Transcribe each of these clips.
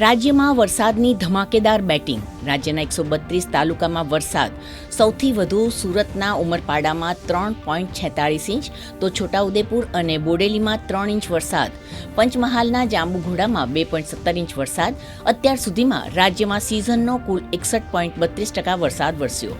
રાજ્યમાં વરસાદની ધમાકેદાર બેટિંગ. રાજ્યના એકસો બત્રીસ તાલુકામાં વરસાદ. સૌથી વધુ સુરતના ઉમરપાડામાં ત્રણ પોઈન્ટ છેતાળીસ ઇંચ, તો છોટાઉદેપુર અને બોડેલીમાં ત્રણ ઇંચ વરસાદ. પંચમહાલના જાંબુઘોડામાં બે પોઈન્ટ સત્તર ઇંચ વરસાદ. અત્યાર સુધીમાં રાજ્યમાં સિઝનનો કુલ એકસઠ પોઈન્ટ બત્રીસ ટકા વરસાદ વરસ્યો.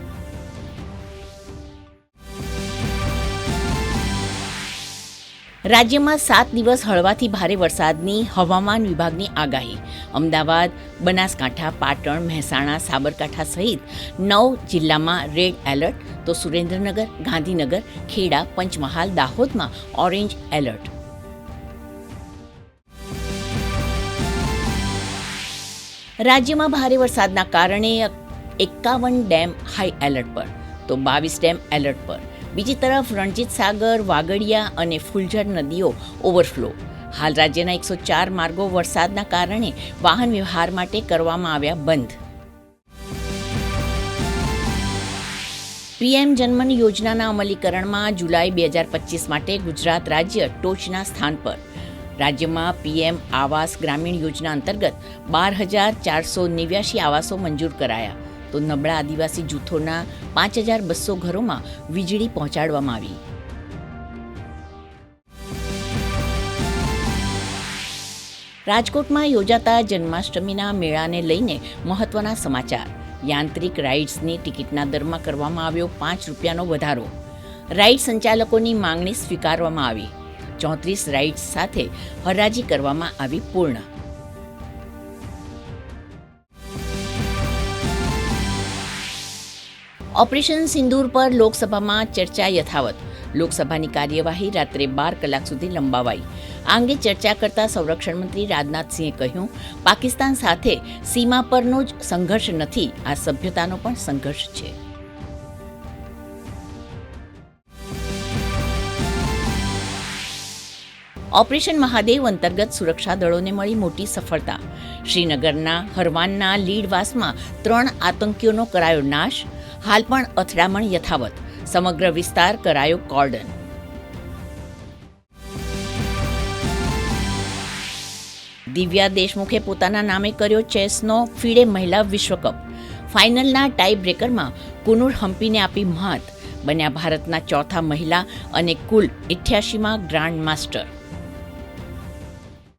રાજ્યમાં સાત દિવસ હળવાથી ભારે વરસાદની હવામાન વિભાગની આગાહી. અમદાવાદ, બનાસકાંઠા, પાટણ, મહેસાણા, સાબરકાંઠા સહિત નવ જિલ્લામાં રેડ એલર્ટ. તો સુરેન્દ્રનગર, ગાંધીનગર, ખેડા, પંચમહાલ, દાહોદમાં ઓરેન્જ એલર્ટ. રાજ્યમાં ભારે વરસાદના કારણે એકાવન ડેમ હાઈ એલર્ટ પર. તો બાવીસ ડેમ એલર્ટ પર. બીજી તરફ રણજીત સાગર, વાગડિયા અને ફુલઝર નદીઓ ઓવરફ્લો. હાલ રાજ્યના એકસો ચાર માર્ગો વરસાદના કારણે વાહન વ્યવહાર માટે કરવામાં આવ્યા બંધ. પીએમ જન્મન યોજનાના અમલીકરણમાં જુલાઈ બે હજાર પચીસ માટે ગુજરાત રાજ્ય ટોચના સ્થાન પર. રાજ્યમાં પીએમ આવાસ ગ્રામીણ યોજના અંતર્ગત બાર હજાર ચારસો નેવ્યાસી આવાસો મંજૂર કરાયા. તો નબળા આદિવાસી જૂથોના પાંચ હજાર બસો ઘરોમાં વીજળી પહોંચાડવામાં આવી. રાજકોટમાં યોજાતા જન્માષ્ટમીના મેળાને લઈને મહત્વના સમાચાર. યાંત્રિક રાઇડ્સની ટિકિટના દરમાં કરવામાં આવ્યો પાંચ રૂપિયાનો વધારો. રાઇડ સંચાલકોની માંગણી સ્વીકારવામાં આવી. ચોત્રીસ રાઇડ્સ સાથે હરાજી કરવામાં આવી પૂર્ણ. ઓપરેશન સિંદૂર પર લોકસભામાં ચર્ચા યથાવત. લોકસભાની કાર્યવાહી રાત્રે બાર કલાક સુધી લંબાવાઈ. આ અંગે ચર્ચા કરતા સંરક્ષણ મંત્રી રાજનાથસિંહે કહ્યું, પાકિસ્તાન સાથે સીમા પરનો જ સંઘર્ષ નથી, આ સભ્યતાનો પણ સંઘર્ષ છે. ઓપરેશન મહાદેવ અંતર્ગત સુરક્ષા દળોને મળી મોટી સફળતા. શ્રીનગરના હરવાનના લીડવાસમાં ત્રણ આતંકીઓનો કરાયો નાશ. હાલ પણ અથડામણ યથાવત. સમગ્ર વિસ્તાર કરાયો કોર્ડન. દિવ્યા દેશમુખે પોતાના નામે કર્યો ચેસનો ફીડે મહિલા વિશ્વકપ. ફાઇનલના ટાઈ બ્રેકરમાં કુનુર હમ્પીને આપી મહાત બન્યા ભારતના ચોથા મહિલા અને કુલ ઇઠ્યાસીમાં ગ્રાન્ડ માસ્ટર.